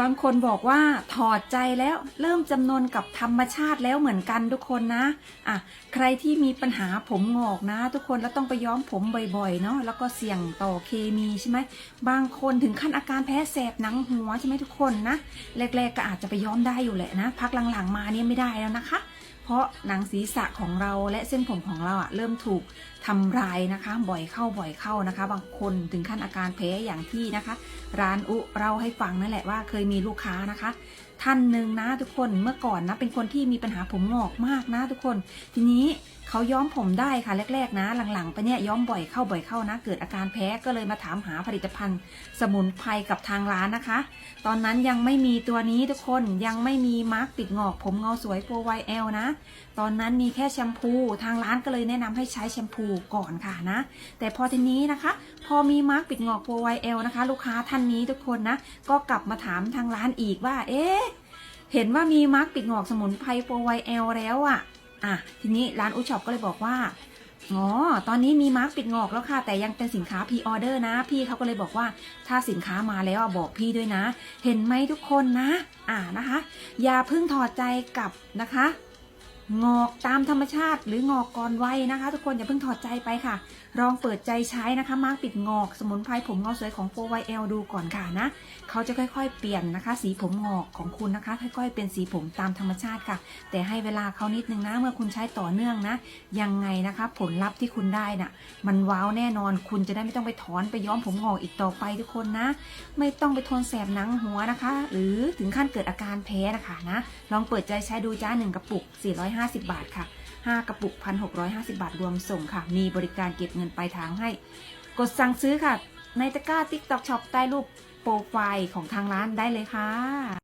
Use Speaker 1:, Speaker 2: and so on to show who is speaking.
Speaker 1: บางคนบอกว่าถอดใจแล้วเริ่มจำนวนกับธรรมชาติแล้วเหมือนกันทุกคนนะอะใครที่มีปัญหาผมงอกนะ ทุกคนแล้วต้องไปย้อมผมบ่อยๆเนาะแล้วก็เสี่ยงต่อเคมีใช่ไหมบางคนถึงขั้นอาการแพ้แสบหนังหัวใช่ไหมทุกคนนะแรกๆก็อาจจะไปย้อมได้อยู่แหละนะ พักหลังๆมาเนี่ยไม่ได้แล้วนะคะ เพราะหนังศีรษะของเราและเส้นผมของเราอะเริ่มถูกทำลายนะคะ บ่อยเข้าบ่อยเข้านะคะ บางคนถึงขั้นอาการแพ้อย่างที่นะคะ ร้านอุเราให้ฟังนั่นแหละว่าเคยมีลูกค้านะคะ ท่านหนึ่งนะทุกคนเมื่อก่อนนะเป็นคนที่มีปัญหาผมงอกมากนะทุกคน ทีนี้เขาย้อมผมได้ค่ะแรก ๆ นะ หลังๆ ไปเนี่ยย้อมบ่อยเข้าบ่อยเข้านะ เกิดอาการแพ้ก็เลยมาถามหาผลิตภัณฑ์ สมุนไพรกับทางร้านนะคะ ตอนนั้นยังไม่มีตัวนี้ทุกคนยังไม่มีมาร์กปิดงอกผมเงาสวยโปรไวเอลนะ ตอนนั้นมีแค่แชมพู ทางร้านก็เลยแนะนำให้ใช้แชมพูก่อนค่ะนะ แต่พอทีนี้นะคะ พอมีมาร์กปิดงอกโปรไวเอลนะคะ ลูกค้าท่านนี้ทุกคนนะ ก็กลับมาถามทางร้านอีกว่า เอ๊ะ เห็นว่ามีมาร์กปิดงอกสมุนไพรโปรไวแอลแล้วอะ่ะ อะ ทีนี้ร้านอุช็อปก็เลยบอกว่า อ๋อ ตอนนี้มีมาร์กปิดงอกแล้วค่ะ แต่ยังเป็นสินค้าพีออเดอร์นะ พี่เขาก็เลยบอกว่า ถ้าสินค้ามาแล้วอะบอกพี่ด้วยนะ เห็นไหมทุกคนนะ อ่านะคะ อย่าเพิ่งถอดใจกับนะคะ งอกตามธรรมชาติหรืองอกก่อนวัยนะคะ ทุกคนอย่าเพิ่งถอดใจไปค่ะ ลองเปิดใจใช้นะคะมาร์กปิดงอกสมุนไพรผมเงาสวยของ 4YL ดูก่อนค่ะนะ เขาจะค่อยๆ เปลี่ยนนะคะ สีผมงอกของคุณนะคะ ค่อยๆ เป็นสีผมตามธรรมชาติค่ะ แต่ให้เวลาเขานิดนึงนะ เมื่อคุณใช้ต่อเนื่องนะ ยังไงนะคะผลลัพธ์ที่คุณได้น่ะ มันว้าวแน่นอนคุณจะได้ไม่ต้องไปถอนไปย้อมผมงอกอีกต่อไปทุกคนนะ ไม่ต้องไปทนแสบหนังหัวนะคะ หรือถึงขั้นเกิดอาการแพ้นะคะนะลองเปิดใจใช้ดูจ้าหนึ่งกระปุก450 บาทค่ะ 5 กระปุก 1,650 บาทรวมส่งค่ะ มีบริการเก็บเงินปลายทางให้ กดสั่งซื้อค่ะ ในตะกร้า TikTok Shop ใต้รูปโปรไฟล์ของทางร้านได้เลยค่ะ